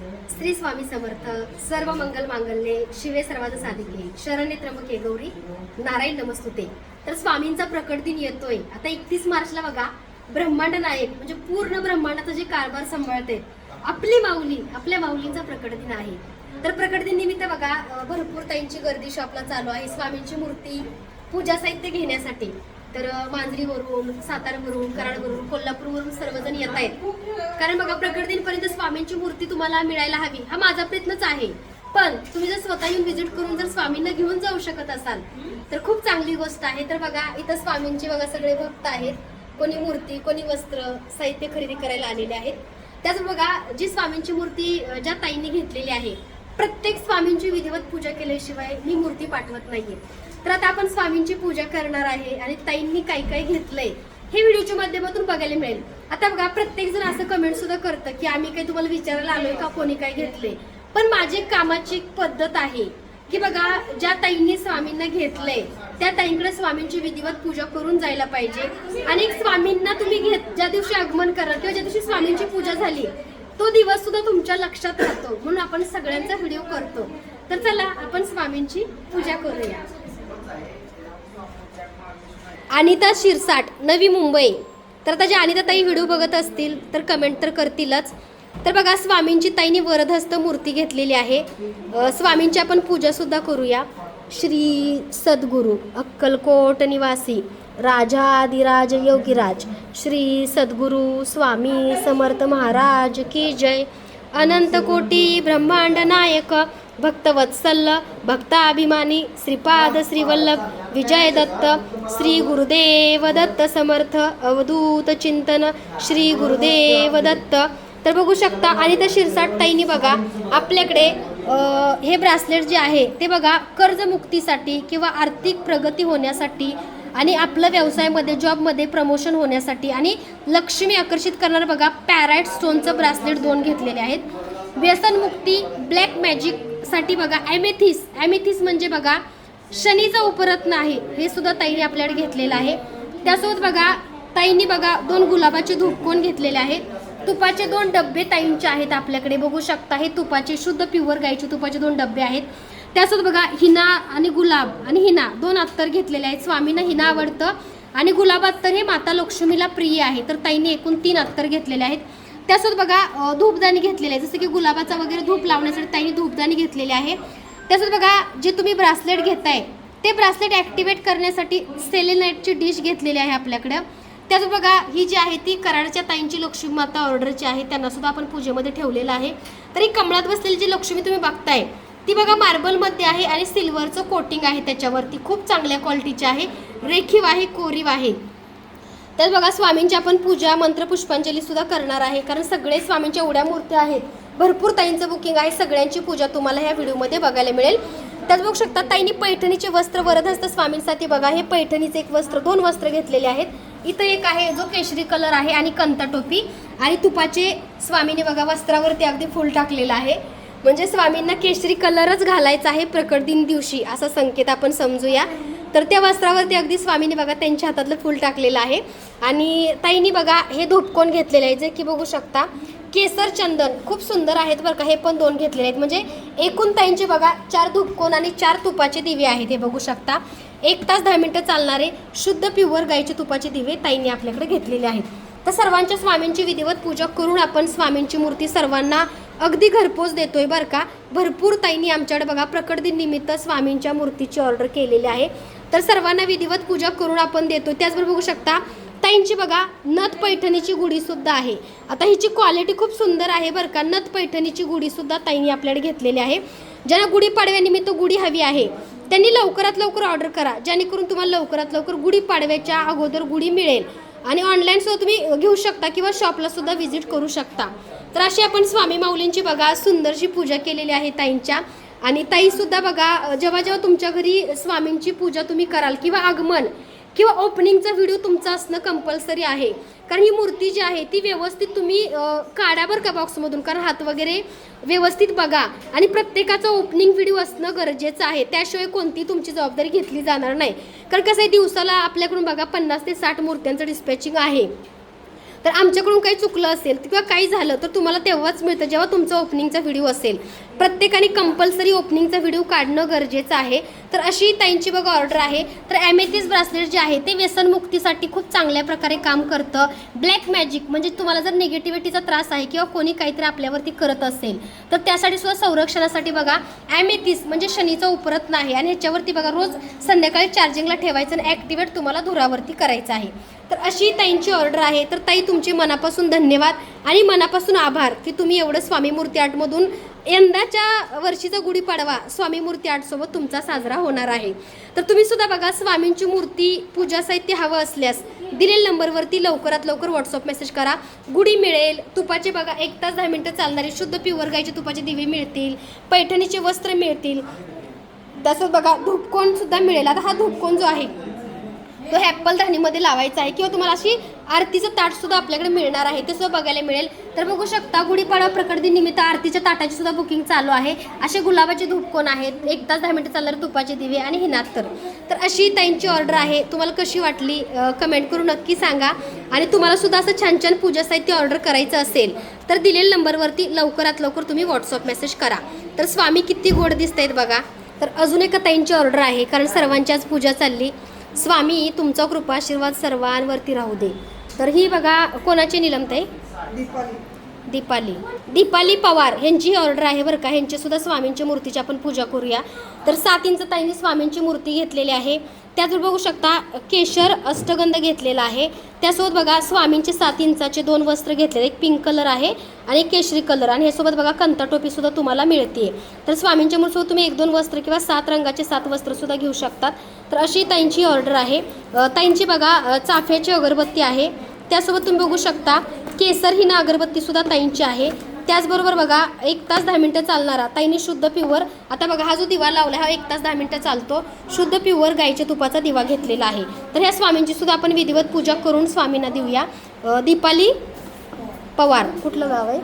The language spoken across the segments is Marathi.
श्री स्वामी समर्थ सर्व मंगल मांगल्ये शिवे सर्वाद साधिके. शरण्य त्र्यंबके गौरी नारायण नमस्तुते. तर स्वामींचा प्रकट दिन येतोय. आता एकतीस मार्चला बघा ब्रह्मांड नायक म्हणजे पूर्ण ब्रह्मांडाचा जे कारभार सांभाळते आपली माऊली आपल्या माऊलींचा प्रकट दिन आहे. तर प्रकट दिन निमित्त बघा भरपूर ताईंची गर्दी शॉपला चालू आहे. स्वामींची मूर्ती पूजा साहित्य घेण्यासाठी. तर मांजरीवरून सातारावरून कराडवरून कोल्हापूरवरून सर्वजण येत आहेत. कारण बघा प्रकट दिनपर्यंत स्वामींची मूर्ती तुम्हाला मिळायला हवी हा माझा प्रयत्नच आहे. पण तुम्ही जर स्वतः येऊन व्हिजिट करून जर स्वामींना घेऊन जाऊ शकत असाल तर खूप चांगली गोष्ट आहे. तर बघा इथं स्वामींचे बघा सगळे भक्त आहेत. कोणी मूर्ती कोणी वस्त्र साहित्य खरेदी करायला आलेले आहेत. त्याच बघा जी स्वामींची मूर्ती ज्या ताईंनी घेतलेली आहे प्रत्येक स्वामींची विधिवत पूजा केल्याशिवाय मी मूर्ती पाठवत नाहीये. तर आता आपण स्वामींची पूजा करणार आहे आणि ताईंनी काय काय घेतलंय हे व्हिडिओच्या माध्यमातून बघायला मिळेल. आता बघा प्रत्येक जण असं कमेंट सुद्धा करतं की आम्ही काही तुम्हाला विचारायला आलोय का कोणी काय घेतले पण माझी कामाची एक पद्धत आहे की बघा ज्या ताईंनी स्वामींना घेतलंय त्या ताईंकडे स्वामींची विधिवत पूजा करून जायला पाहिजे. आणि एक स्वामींना तुम्ही घेत ज्या दिवशी आगमन करा किंवा ज्या दिवशी स्वामींची पूजा झाली तो दिवस सुद्धा तुमच्या लक्षात राहतो. म्हणून आपण सगळ्यांचा व्हिडिओ करतो. तर चला आपण स्वामींची पूजा करूया. अनिता शिरसाट नवी मुंबई. तर आता ज्या अनिता ताई व्हिडिओ बघत असतील तर कमेंट तर करतीलच. तर बघा स्वामींची ताईने वरदहस्त मूर्ती घेतलेली आहे. स्वामींची आपण पूजासुद्धा करूया. श्री सद्गुरू अक्कलकोट निवासी राजाधिराज योगीराज. श्री सद्गुरू स्वामी समर्थ महाराज की जय. अनंत कोटी ब्रह्मांड नायक भक्तवत्सल भक्ताभिमानी श्रीपाद श्रीवल्लभ विजय दत्त श्री गुरुदेव दत्त समर्थ अवधूत चिंतन श्री गुरुदेव दत्त. तर बघू शकता आणि त्या शिरसाट ताईनी बघा आपल्याकडे हे ब्रासलेट जे आहे ते बघा कर्जमुक्तीसाठी किंवा आर्थिक प्रगती होण्यासाठी आणि आपलं व्यवसायामध्ये जॉबमध्ये प्रमोशन होण्यासाठी आणि लक्ष्मी आकर्षित करणारं बघा पॅराइट स्टोनचं ब्रासलेट दोन घेतलेले आहेत. व्यसनमुक्ती ब्लॅक मॅजिक साठी बघा ॲमेथिस ॲमेथिस म्हणजे बघा शनीचा उपरत्न आहे. हे सुद्धा ताईने आपल्याकडे घेतलेलं आहे. त्यासोबत बघा ताईंनी बघा दोन गुलाबाचे धूपकोन घेतलेले आहेत? तुपाचे दोन डब्बे ताईंचे आहेत आपल्याकडे. बघू शकता हे तुपाचे शुद्ध प्युअर गाईचे तुपाचे दोन डब्बे आहेत. त्यासोबत बघा हिना आणि गुलाब आणि हिना दोन अत्तर घेतलेले आहेत. स्वामींना हिना आवडतं. आणि गुलाब अत्तर हे माता लक्ष्मीला प्रिय आहे. तर ताईने एकूण तीन अत्तर घेतलेले आहेत. त्यासोबत बघा धूपदाणी घेतलेले आहे. जसं की गुलाबाचा वगैरे धूप लावण्यासाठी त्यांनी धूपदाणी घेतलेली आहे. त्यासोबत बघा जे तुम्ही ब्रासलेट घेताय ते ब्रासलेट ॲक्टिवेट करण्यासाठी सेलेनाईटची डिश घेतलेली आहे आपल्याकडं. त्याच बघा ही जी आहे ती कराडच्या ताईंची लक्ष्मी माता ऑर्डरची आहे. त्यांना सुद्धा आपण पूजेमध्ये ठेवलेलं आहे. तर ही कमळात बसलेली जी लक्ष्मी तुम्ही बघताय ती बघा मार्बलमध्ये आहे आणि सिल्वरचं कोटिंग आहे त्याच्यावरती. खूप चांगल्या क्वालिटीची आहे. रेखीव आहे कोरीव आहे. तर बघा स्वामींची आपण पूजा मंत्र पुष्पांजली सुद्धा करणार आहे. कारण सगळे स्वामींच्या एवढ्या मूर्त्या आहेत. भरपूर ताईंचं बुकिंग आहे. सगळ्यांची पूजा तुम्हाला ह्या व्हिडिओमध्ये बघायला मिळेल. त्याच बघू शकता ताईंनी पैठणीचे वस्त्र वरदहस्त स्वामींसाठी बघा. हे पैठणीचे एक वस्त्र दोन वस्त्र घेतलेले आहेत. इथं एक आहे जो केशरी कलर आहे आणि कंता टोपी. आणि तुपाचे स्वामीने बघा वस्त्रावरती अगदी फुल टाकलेलं आहे. म्हणजे स्वामींना केशरी कलरच घालायचा आहे प्रकट दिन दिवशी असा संकेत आपण समजूया. तर त्या वस्त्रावरती अगदी स्वामीने बघा त्यांच्या हातातलं फुल टाकलेलं आहे. आणि ताईनी बघा हे धूपकोन घेतलेले आहे जे की बघू शकता केसर चंदन खूप सुंदर आहेत बरं का हे पण दोन घेतलेले आहेत. म्हणजे एकूण ताईंचे बघा चार धुपकोन आणि चार तुपाचे दिवे आहेत हे बघू शकता. एक तास दहा मिनटं चालणारे शुद्ध प्युअर गाईचे तुपाचे दिवे ताईंनी आपल्याकडे घेतलेले आहेत. तर सर्वांच्या स्वामींची विधिवत पूजा करून आपण स्वामींची मूर्ती सर्वांना अगदी घरपोच देतोय बरं का. भरपूर ताईंनी आमच्याकडे बघा प्रकट दिननिमित्त स्वामींच्या मूर्तीची ऑर्डर केलेली आहे. तर सर्वांना विधिवत पूजा करून आपण देतो त्याचबरोबर बघू शकता ताईंची बघा नथ पैठणीची गुढी सुद्धा आहे. आता हिची क्वालिटी खूप सुंदर आहे बरं का. नथ पैठणीची गुढी सुद्धा ताईंनी आपल्याकडे घेतलेली आहे. ज्यांना गुढीपाडव्यानिमित्त गुढी हवी आहे त्यांनी लवकरात लवकर ऑर्डर करा. जेणेकरून तुम्हाला लवकरात लवकर गुढीपाडव्याच्या अगोदर गुढी मिळेल. आणि ऑनलाईन सुद्धा तुम्ही घेऊ शकता किंवा शॉपला सुद्धा व्हिजिट करू शकता. तर अशी आपण स्वामी माऊलींची बघा सुंदरशी पूजा केलेली आहे ताईंच्या. आणि ताई सुद्धा बघा जेव्हा जेव्हा तुमच्या घरी स्वामींची पूजा तुम्ही कराल किंवा आगमन किंवा ओपनिंगचा व्हिडिओ तुमचा असणं कंपल्सरी आहे. कारण ही मूर्ती जी आहे ती व्यवस्थित तुम्ही काढा बरं का बॉक्समधून कारण हात वगैरे व्यवस्थित बघा. आणि प्रत्येकाचा ओपनिंग व्हिडिओ असणं गरजेचं आहे. त्याशिवाय कोणती तुमची जबाबदारी घेतली जाणार नाही. कारण कसं आहे दिवसाला आपल्याकडून बघा पन्नास ते साठ मूर्त्यांचं डिस्पॅचिंग आहे. तर आमच्याकडून काही चुकलं असेल किंवा काही झालं तर तुम्हाला तेव्हाच मिळतं जेव्हा तुमचा ओपनिंगचा व्हिडिओ असेल. प्रत्येकाने कंपल्सरी ओपनिंगचा व्हिडिओ काढणं गरजेचं आहे. तर अशी ताईंची बघा ऑर्डर आहे. तर ॲमेथिस ब्रासलेट जे आहे ते व्यसनमुक्तीसाठी खूप चांगल्या प्रकारे काम करतं. ब्लॅक मॅजिक म्हणजे तुम्हाला जर निगेटिव्हिटीचा त्रास आहे किंवा कोणी काहीतरी आपल्यावरती करत असेल तर त्यासाठी सुद्धा संरक्षणासाठी बघा ॲमेथिस म्हणजे शनीचा उपरत नाही आणि ह्याच्यावरती बघा रोज संध्याकाळी चार्जिंगला ठेवायचं आणि ॲक्टिवेट तुम्हाला धुरावरती करायचं आहे. तर अशी ताईंची ऑर्डर आहे. तर ताई तुमचे मनापासून धन्यवाद आणि मनापासून आभार की तुम्ही एवढं स्वामी मूर्ती आर्टमधून यंदाच्या वर्षीचा गुढीपाडवा स्वामी मूर्ती आर्टसोबत तुमचा साजरा होणार आहे. तर तुम्ही सुद्धा बघा स्वामींची मूर्ती पूजा साहित्य हवं असल्यास दिलेल्या नंबरवरती लवकरात लवकर व्हॉट्सअप मेसेज करा. गुढी मिळेल तुपाचे बघा एक तास दहा मिनटं चालणारी शुद्ध प्युअर गाईचे तुपाचे दिवे मिळतील पैठणीचे वस्त्र मिळतील. तसंच बघा धूपकोण सुद्धा मिळेल. आता हा धूपकोन जो आहे तो ॲपल धानीमध्ये लावायचा आहे किंवा तुम्हाला अशी आरतीचं ताट सुद्धा आपल्याकडे मिळणार आहे. ते सुद्धा बघायला मिळेल. तर बघू शकता गुढीपाडवा प्रकट निमित्त आरतीच्या ताटाची सुद्धा बुकिंग चालू आहे. असे गुलाबाचे धूपकोन आहेत? एक तास दहा मिनिटं चालणारे तुपाचे दिवे आणि हिनात्तर तर. अशी ताईंची ऑर्डर आहे. तुम्हाला कशी वाटली? कमेंट करून नक्की सांगा. आणि तुम्हाला सुद्धा असं छान छान पूजा साहित्य ऑर्डर करायचं असेल तर दिलेल्या नंबरवरती लवकरात लवकर तुम्ही व्हॉट्सअप मेसेज करा. तर स्वामी किती गोड दिसत आहेत बघा. तर अजून एका ताईंची ऑर्डर आहे कारण सर्वांची आज पूजा चालली. स्वामी तुमचा कृपा आशीर्वाद सर्वांवरती राहू दे. तर ही बघा कोणाची निलमताई दीपाली. दीपाली. दीपाली पवार यांची ऑर्डर आहे बरं का. ह्यांचीसुद्धा स्वामींच्या मूर्तीची आपण पूजा करूया. तर सात इंच ताईंनी स्वामींची मूर्ती घेतलेली आहे. त्याचबरोबर बघू शकता केशर अष्टगंध घेतलेला आहे. त्यासोबत बघा स्वामींचे सात इंचाचे दोन वस्त्र घेतलेले. एक पिंक कलर आहे आणि केशरी कलर आणि ह्यासोबत बघा कंता टोपीसुद्धा तुम्हाला मिळते तर स्वामींच्या मूर्तीसोबत तुम्ही एक दोन वस्त्र किंवा सात रंगाचे सात वस्त्र सुद्धा घेऊ शकतात. तर अशी ताईंची ऑर्डर आहे. ताईंची बघा चाफ्याची अगरबत्ती आहे. त्यासोबत तुम्ही बघू शकता केसर ही ना अगरबत्ती सुद्धा ताईंची आहे. त्याचबरोबर बघा एक तास दहा मिनटं चालणारा ताईने शुद्ध प्युअर आता बघा हा जो दिवा लावला हा एक तास दहा मिनटं चालतो. शुद्ध प्युअर गाईच्या तुपाचा दिवा घेतलेला आहे. तर ह्या स्वामींची सुद्धा आपण विधिवत पूजा करून स्वामींना देऊया. दीपाली पवार कुठलं गाव आहे?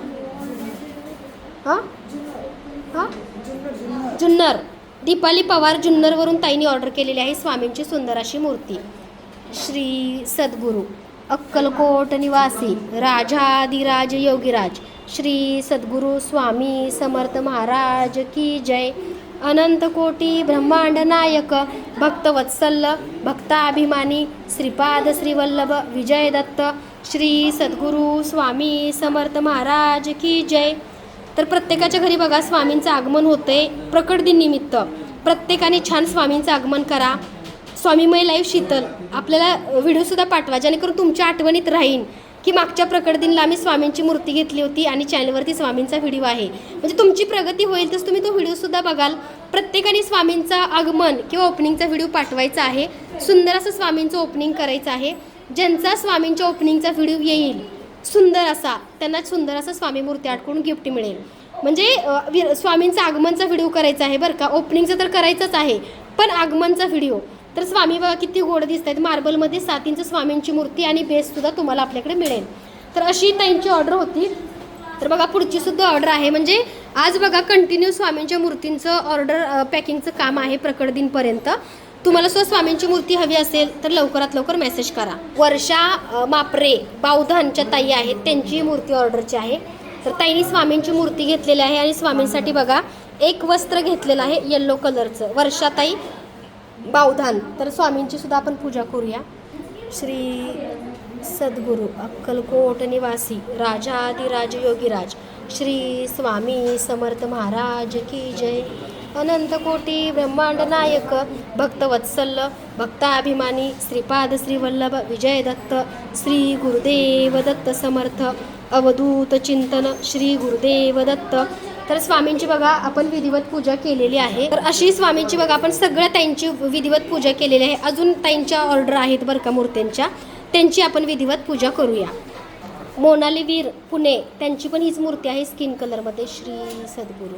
हां? हां? जुन्नर. दीपाली पवार जुन्नरवरून ताईने ऑर्डर केलेली आहे स्वामींची सुंदर अशी मूर्ती. श्री सद्गुरू. अक्कलकोट निवासी राजाधिराज योगीराज श्री सद्गुरू स्वामी समर्थ महाराज की जय. अनंत कोटी ब्रह्मांड नायक भक्तवत्सल भक्ताभिमानी श्रीपाद श्रीवल्लभ विजय दत्त श्री सद्गुरू स्वामी समर्थ महाराज की जय. तर प्रत्येकाच्या घरी बघा स्वामींचं आगमन होतंय प्रकट दिन निमित्त प्रत्येकाने छान स्वामींचं आगमन करा. स्वामीमय लाईव्ह शीतल आपल्याला व्हिडिओसुद्धा पाठवा जेणेकरून तुमच्या आठवणीत राहीन की मागच्या प्रकट दिनला आम्ही स्वामींची मूर्ती घेतली होती आणि चॅनलवरती स्वामींचा व्हिडिओ आहे. म्हणजे तुमची प्रगती होईल तसं तुम्ही तो व्हिडिओसुद्धा बघाल. प्रत्येकाने स्वामींचा आगमन किंवा ओपनिंगचा व्हिडिओ पाठवायचा आहे. सुंदर असं स्वामींचं ओपनिंग करायचं आहे. ज्यांचा स्वामींच्या ओपनिंगचा व्हिडिओ येईल सुंदर असा त्यांना सुंदर असा स्वामी मूर्ती आटकडून गिफ्ट मिळेल. म्हणजे स्वामींचा आगमनचा व्हिडिओ करायचा आहे बरं का. ओपनिंगचा तर करायचंच आहे पण आगमनचा व्हिडिओ तर स्वामी बघा किती गोड दिसत आहेत मार्बलमध्ये सात इंच स्वामींची मूर्ती आणि बेससुद्धा तुम्हाला आपल्याकडे मिळेल. तर अशी ताईंची ऑर्डर होती. तर बघा पुढची सुद्धा ऑर्डर आहे. म्हणजे आज बघा कंटिन्यू स्वामींच्या मूर्तींचं ऑर्डर पॅकिंगचं काम आहे प्रकट दिनपर्यंत. तुम्हाला सुद्धा स्वामींची मूर्ती हवी असेल तर लवकरात लवकर मेसेज करा. वर्षा मापरे बावधानच्या ताई आहेत. त्यांची मूर्ती ऑर्डरची आहे. तर ताईने स्वामींची मूर्ती घेतलेली आहे आणि स्वामींसाठी बघा एक वस्त्र घेतलेलं आहे येल्लो कलरचं वर्षाताई बावधान. तर स्वामींची सुद्धा आपण पूजा करूया. श्री सद्गुरू अक्कलकोट निवासी राजाधिराज योगीराज श्री स्वामी समर्थ महाराज की जय. अनंत कोटी ब्रह्मांड नायक भक्तवत्सल भक्ताभिमानी श्रीपाद श्रीवल्लभ विजय दत्त श्री गुरुदेव दत्त समर्थ अवधूत चिंतन श्री गुरुदेव दत्त तर स्वामींची बघा आपण विधिवत पूजा केलेली आहे. तर अशी स्वामींची बघा आपण सगळ्या त्यांची विधिवत पूजा केलेली आहे. अजून त्यांच्या ऑर्डर आहेत बरं का मूर्त्यांच्या. त्यांची आपण विधिवत पूजा करूया. मोनाली वीर पुणे त्यांची पण हीच मूर्ती आहे स्किन कलरमध्ये श्री सद्गुरू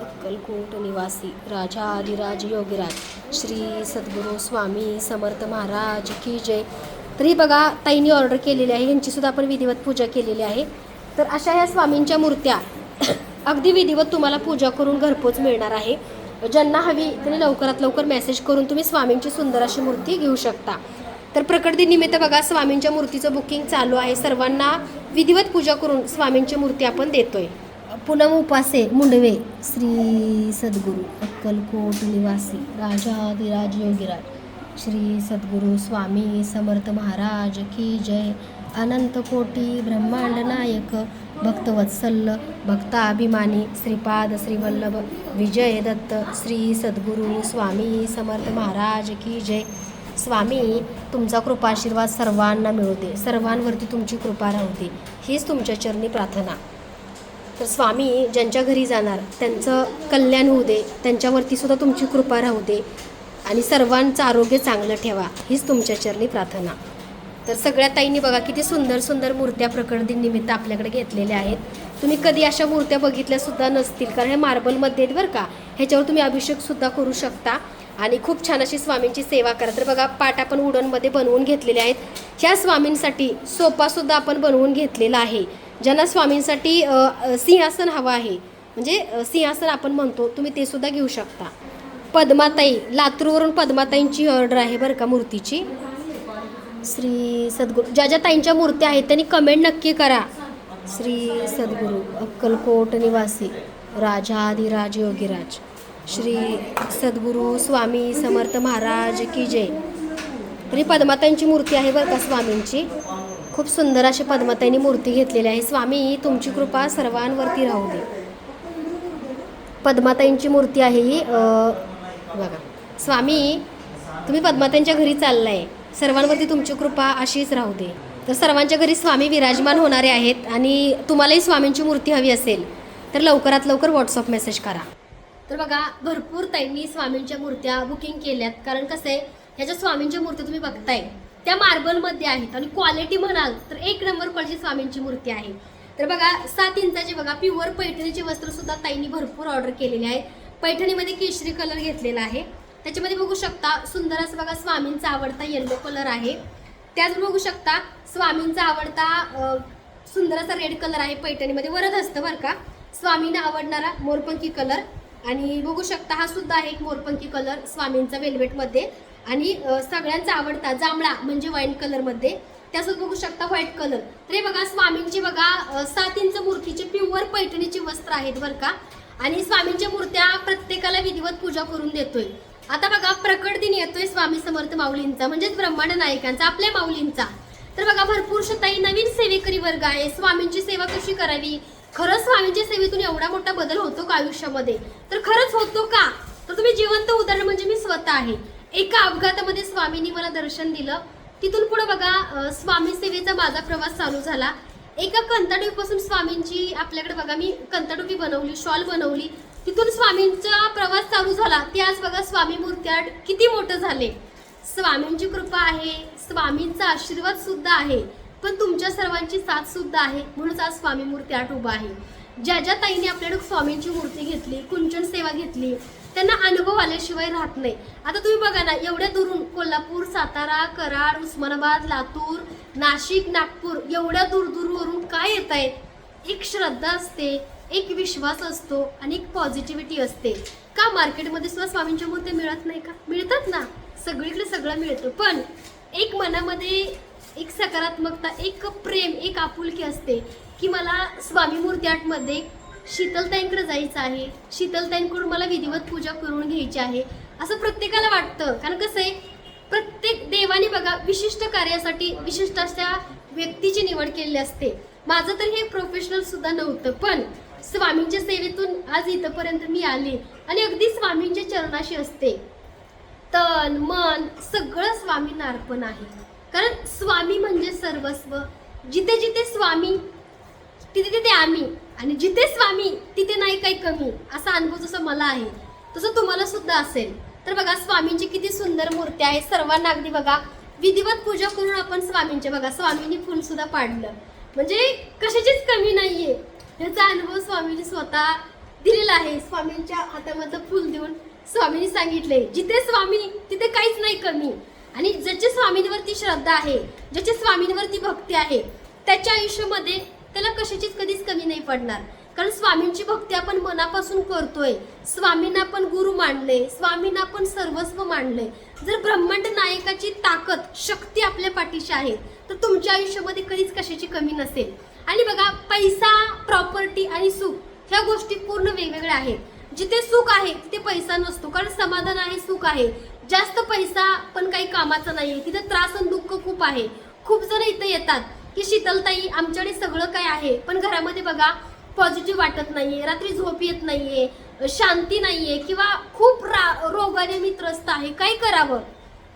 अक्कलकोट निवासी राजा आदिराज योगीराज. श्री सद्गुरू स्वामी समर्थ महाराज की जय. तर ही बघा ताईंनी ऑर्डर केलेली आहे. यांची सुद्धा आपण विधिवत पूजा केलेली आहे. तर अशा ह्या स्वामींच्या मूर्त्या अगदी विधिवत तुम्हाला पूजा करून घरपोच मिळणार आहे. ज्यांना हवी त्यांनी लवकरात लवकर मेसेज करून तुम्ही स्वामींची सुंदर अशी मूर्ती घेऊ शकता. तर प्रकटदिनिमित्त बघा स्वामींच्या मूर्तीचं बुकिंग चालू आहे. सर्वांना विधिवत पूजा करून स्वामींची मूर्ती आपण देतोय. पूनम उपासे मुंडवे श्री सद्गुरू अक्कलकोट निवासी राजाधिराज योगीराज श्री सद्गुरू स्वामी समर्थ महाराज की जय. अनंत कोटी ब्रह्मांड नायक भक्तवत्सल भक्ताभिमानी श्रीपाद श्रीवल्लभ विजय दत्त श्री सद्गुरू स्वामी समर्थ महाराज की जय. स्वामी तुमचा कृपाशीर्वाद सर्वांना मिळू दे. सर्वांवरती तुमची कृपा राहू दे. हीच तुमच्या चरणी प्रार्थना. तर स्वामी ज्यांच्या घरी जाणार त्यांचं कल्याण होऊ दे. त्यांच्यावरती सुद्धा तुमची कृपा राहू दे. आणि सर्वांचं आरोग्य चांगलं ठेवा. हीच तुमच्या चरणी प्रार्थना. तर सगळ्या ताईंनी बघा किती सुंदर सुंदर मूर्त्या प्रकट निमित्त आपल्याकडे घेतलेल्या आहेत. तुम्ही कधी अशा मूर्त्या बघितल्या सुद्धा नसतील कारण हे मार्बलमध्ये आहेत बरं का. ह्याच्यावर तुम्ही अभिषेक सुद्धा करू शकता. आणि खूप छान अशी स्वामींची सेवा करा. तर बघा पाट आपण उडनमध्ये बनवून घेतलेले आहेत. ह्या स्वामींसाठी सोपासुद्धा आपण बनवून घेतलेला आहे. ज्यांना स्वामींसाठी सिंहासन हवं आहे म्हणजे सिंहासन आपण म्हणतो तुम्ही ते सुद्धा घेऊ शकता. पद्माताई लातूरवरून पद्माताईंची ऑर्डर आहे बरं का मूर्तीची. श्री सद्गुरू ज्या ज्या ताईंच्या मूर्त्या आहेत त्यांनी कमेंट नक्की करा. श्री सद्गुरू अक्कलकोट निवासी राजाधिराज योगीराज. श्री सद्गुरू स्वामी समर्थ महाराज की जय. तरी पद्माताईंची मूर्ती आहे बरं का स्वामींची. खूप सुंदर अशी पद्माताईंनी मूर्ती घेतलेली आहे. स्वामी तुमची कृपा सर्वांवरती राहू दे. पद्माताईंची मूर्ती आहे ही बघा. स्वामी तुम्ही पद्माताईंच्या घरी चाललाय. सर्वांवरती तुमची कृपा अशीच राहू दे. तर सर्वांच्या घरी स्वामी विराजमान होणारे आहेत आणि तुम्हालाही स्वामींची मूर्ती हवी असेल तर लवकरात लवकर व्हॉट्सअप मेसेज करा. तर बघा भरपूर ताईंनी स्वामींच्या मूर्त्या बुकिंग केल्यात. कारण कसं आहे ह्याच्या स्वामींच्या मूर्त्या तुम्ही बघताय त्या मार्बलमध्ये आहेत आणि क्वालिटी म्हणाल तर एक नंबर क्वालिटी स्वामींची मूर्ती आहे. तर बघा सात इंचाची बघा प्युअर पैठणीचे वस्त्रसुद्धा ताईंनी भरपूर ऑर्डर केलेले आहे. पैठणीमध्ये केशरी कलर घेतलेला आहे. त्याच्यामध्ये बघू शकता सुंदर असं बघा स्वामींचा आवडता येल्लो कलर आहे. त्याच बघू शकता स्वामींचा आवडता सुंदर असा रेड कलर आहे पैठणीमध्ये वरद असतं बरं का. स्वामींना आवडणारा मोरपंखी कलर आणि बघू शकता हा सुद्धा आहे एक मोरपंखी कलर स्वामींचा वेल्वेटमध्ये आणि सगळ्यांचा आवडता जांभळा म्हणजे वाईन कलरमध्ये त्यासोबत बघू शकता व्हाईट कलर तर हे बघा स्वामींची बघा सात इंच मूर्तीचे प्युअर पैठणीचे वस्त्र आहेत बरं का. आणि स्वामींच्या मूर्त्या प्रत्येकाला विधिवत पूजा करून देतोय. आता बघा प्रकट दिन येतोय स्वामी समर्थ माऊलींचा म्हणजेच ब्रह्मांड नायकांचा आपल्या माऊलींचा. तर बघा भरपूर शताई नवीन सेवेकरी वर्ग आहे. स्वामींची सेवा कशी करावी? खरंच स्वामींच्या सेवेतून एवढा मोठा बदल होतो का आयुष्यामध्ये? तर खरंच होतो का? तर तुम्ही जिवंत उदाहरण म्हणजे मी स्वतः आहे. एका अपघातामध्ये स्वामींनी मला दर्शन दिलं. तिथून पुढे बघा स्वामी सेवेचा माझा प्रवास चालू झाला. एका कंताडोबीपासून स्वामींची आपल्याकडे बघा मी कंताडोबी बनवली शॉल बनवली. तिथून स्वामींचा प्रवास चालू झाला. ते आज बघा स्वामी मूर्ती किती मोठं झाले. स्वामींची कृपा आहे स्वामींचा आशीर्वाद सुद्धा आहे पण तुमच्या सर्वांची साथ सुद्धा आहे म्हणूनच आज स्वामी मूर्ती आठ उभा आहे. ज्या ज्या ताईने आपल्याकडे स्वामींची मूर्ती घेतली कुंचन सेवा घेतली त्यांना अनुभव आल्याशिवाय राहत नाही. आता तुम्ही बघा ना एवढ्या दुरून कोल्हापूर सातारा कराड उस्मानाबाद लातूर नाशिक नागपूर एवढ्या दूर दूरवरून काय येत आहेत एक श्रद्धा असते एक विश्वास असतो आणि एक पॉझिटिव्हिटी असते. का मार्केटमध्ये सुद्धा स्वामींच्या मूर्त्या मिळत नाही का? मिळतात ना. सगळीकडे सगळं मिळतं. पण एक मनामध्ये एक सकारात्मकता एक प्रेम एक आपुलकी असते की मला स्वामी मूर्ती आर्टमध्ये शीतलताईंकडे जायचं आहे. शीतलताईंकडून मला विधिवत पूजा करून घ्यायची आहे. असं प्रत्येकाला वाटतं. कारण कसं आहे प्रत्येक देवाने बघा विशिष्ट कार्यासाठी विशिष्ट अशा व्यक्तीची निवड केलेली असते. माझं तर हे प्रोफेशनल सुद्धा नव्हतं. पण स्वामींच्या सेवेतून आज इथंपर्यंत मी आले आणि अगदी स्वामींच्या चरणाशी असते. तन मन सगळं स्वामींना अर्पण आहे. कारण स्वामी म्हणजे सर्वस्व. जिथे जिथे स्वामी तिथे तिथे आम्ही आणि जिथे स्वामी तिथे नाही काही कमी असा अनुभव जसा मला आहे तसं तुम्हाला सुद्धा असेल. तर बघा स्वामींची किती सुंदर मूर्ती आहे. सर्वांना अगदी बघा विधिवत पूजा करून आपण स्वामींचे बघा स्वामींनी फुल सुद्धा पाडलं. म्हणजे कशाचीच कमी नाहीये. याचा अनुभव स्वामींनी स्वतः दिलेला आहे. स्वामींच्या हातामधलं फुल देऊन स्वामींनी सांगितले जिथे स्वामी तिथे काहीच नाही कमी. आणि ज्याच्या स्वामींवरती श्रद्धा आहे ज्याच्या स्वामींवरती भक्ती आहे त्याच्या आयुष्यामध्ये त्याला कशाचीच कधीच कमी नाही पडणार. कारण स्वामींची भक्ती आपण मनापासून करतोय. स्वामींना आपण गुरु मानले स्वामींना आपण सर्वस्व मानले. जर ब्रह्मांड नायकाची ताकद शक्ती आपल्या पाठीशी आहे तर तुमच्या आयुष्यामध्ये कधीच कशाची कमी नसेल. आणि बघा पैसा प्रॉपर्टी आणि सुख ह्या गोष्टी पूर्ण वेगवेगळ्या आहेत. जिथे सुख आहे तिथे पैसा नसतो. कारण समाधान आहे सुख आहे. जास्त पैसा पण काही कामाचा नाहीये. तिथे त्रास आणि दुःख खूप आहे. खूप जण इथे येतात की शीतलताई आमच्याकडे सगळं काय आहे पण घरामध्ये बघा पॉझिटिव्ह वाटत नाहीये रात्री झोप येत नाहीये शांती नाहीये किंवा खूप रा रोगाने मी त्रस्त आहे काय करावं?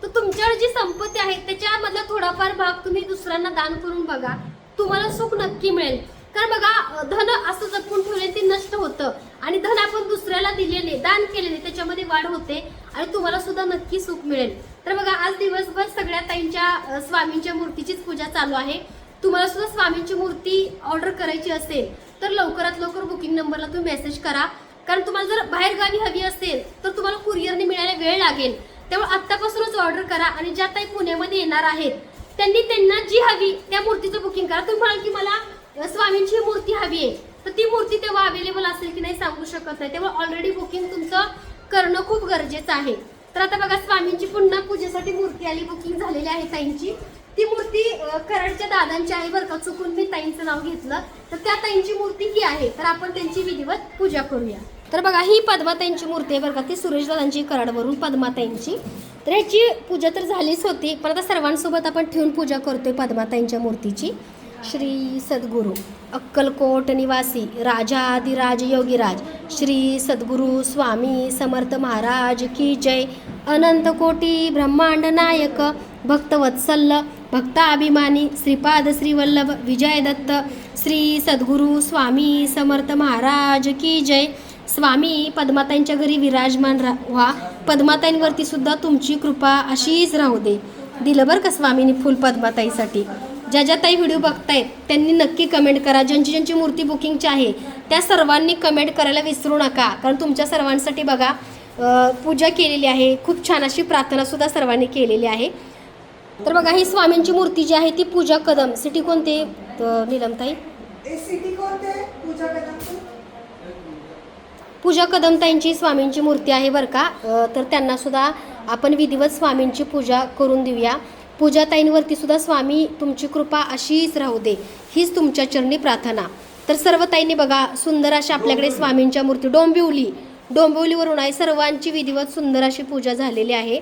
तर तुमच्याकडे जी संपत्ती आहे त्याच्यामधला थोडाफार भाग तुम्ही दुसऱ्यांना दान करून बघा. तुम्हाला सुख नक्की मिळेल. कारण बघा धन असं जपून ठेवले ते नष्ट होतं. आणि धन आपण दुसऱ्याला दिलेले दान केलेले त्याच्यामध्ये वाढ होते. आणि तुम्हाला सुद्धा नक्की सुख मिळेल. तर बघा आज दिवसभर सगळ्या ताईंच्या स्वामींच्या मूर्तीचीच पूजा चालू आहे. तुम्हाला सुद्धा स्वामींची मूर्ती ऑर्डर करायची असेल तर लवकरात लवकर बुकिंग नंबरला तुम्ही मेसेज करा. कारण तुम्हाला जर बाहेर गावी हवी असेल तर तुम्हाला कुरिअरने मिळायला वेळ लागेल. त्यामुळे आत्तापासूनच ऑर्डर करा. आणि ज्या ताई पुण्यामध्ये येणार आहेत त्यांनी त्यांना जी हवी त्या मूर्तीचं बुकिंग करा. तुम्ही म्हणाल की मला स्वामींची मूर्ती हवी आहे. तर ती मूर्ती तेव्हा अवेलेबल असेल की नाही सांगू शकत नाही. तेव्हा ऑलरेडी बुकिंग तुमचं करणं खूप गरजेचं आहे. तर आता बघा स्वामींची पुन्हा पूजेसाठी मूर्ती आली बुकिंग झालेली आहे ताईंची. ती मूर्ती कराडच्या दादांची आहे बरं का चुकून मी ताईंचं नाव घेतलं. तर त्या ताईंची मूर्ती ही आहे. तर आपण त्यांची विधिवत पूजा करूया. तर बघा ही पद्माताईंची मूर्ती आहे बरं का ती सुरेश दादांची कराडवरून पद्माताईंची. तर ह्याची पूजा तर झालीच होती पण आता सर्वांसोबत आपण ठेवून पूजा करतोय पद्माताईंच्या मूर्तीची. श्री सद्गुरू अक्कलकोट निवासी राजाधिराज योगीराज. श्री सद्गुरू स्वामी समर्थ महाराज की जय. अनंत कोटी ब्रह्मांड नायक. भक्तवत्सल्य भक्ताभिमानी श्रीपाद श्रीवल्लभ विजय दत्त श्री सद्गुरू स्वामी समर्थ महाराज की जय. स्वामी पद्माताईंच्या घरी विराजमान रा व्हा. पद्माताईंवरती सुद्धा तुमची कृपा अशीच राहू दे. दिलं बरं का स्वामीनी फुल पद्माताईसाठी? ज्या ज्या ताई व्हिडिओ बघतायत त्यांनी नक्की कमेंट करा. ज्यांची ज्यांची मूर्ती बुकिंगची आहे त्या सर्वांनी कमेंट करायला विसरू नका. कारण तुमच्या सर्वांसाठी बघा पूजा केलेली आहे. खूप छान अशी प्रार्थनासुद्धा सर्वांनी केलेली आहे. तर बघा ही स्वामींची मूर्ती जी आहे ती पूजा कदम. सिटी कोणते? नीलमताई? ए सिटी कोणते? पूजा कदमताईंची स्वामींची मूर्ती आहे बरं का. तर त्यांना सुद्धा आपण विधिवत स्वामींची पूजा करून देऊया. पूजाताईंवरती सुद्धा स्वामी तुमची कृपा अशीच राहू दे. हीच तुमच्या चरणी प्रार्थना. तर सर्व ताईंनी बघा सुंदर अशा आपल्याकडे स्वामींच्या मूर्ती. डोंबिवली. डोंबिवलीवरून आहे सर्वांची विधिवत सुंदर अशी पूजा झालेली आहे.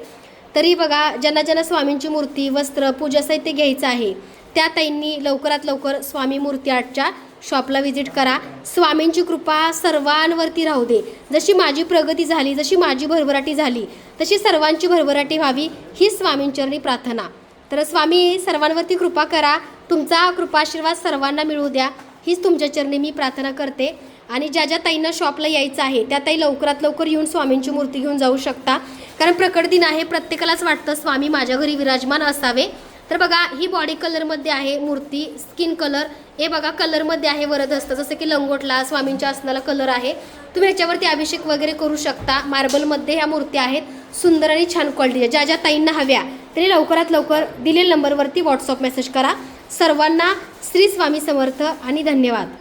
तरी बघा ज्यांना ज्यांना स्वामींची मूर्ती वस्त्र पूजा साहित्य घ्यायचं आहे त्या ताईंनी लवकरात लवकर स्वामी मूर्ती आर्टच्या शॉपला व्हिजिट करा. स्वामींची कृपा सर्वांवरती राहू दे. जशी माझी प्रगती झाली जशी माझी भरभराटी झाली तशी सर्वांची भरभराटी व्हावी ही स्वामींचरणी प्रार्थना. तर स्वामी सर्वांवरती कृपा करा. तुमचा कृपाशीर्वाद सर्वांना मिळू द्या. हीच तुमच्या चरणी मी प्रार्थना करते. आणि ज्या ज्या ताईंना शॉपला यायचं आहे त्या ताई लवकरात लवकर येऊन स्वामींची मूर्ती घेऊन जाऊ शकता. कारण प्रकट दिन आहे प्रत्येकालाच वाटतं स्वामी माझ्या घरी विराजमान असावे. तर बघा ही बॉडी कलरमध्ये आहे मूर्ती स्किन कलर हे बघा कलरमध्ये आहे वरदहस्त. जसं की लंगोटला स्वामींच्या आसनाला कलर आहे. तुम्ही ह्याच्यावरती अभिषेक वगैरे करू शकता. मार्बलमध्ये ह्या मूर्ती आहेत. सुंदर आणि छान क्वालिटी ज्या ज्या ताईंना हव्या तरी लवकरात लवकर दिलेल्या नंबरवरती व्हॉट्सअप मेसेज करा. सर्वांना श्री स्वामी समर्थ आणि धन्यवाद.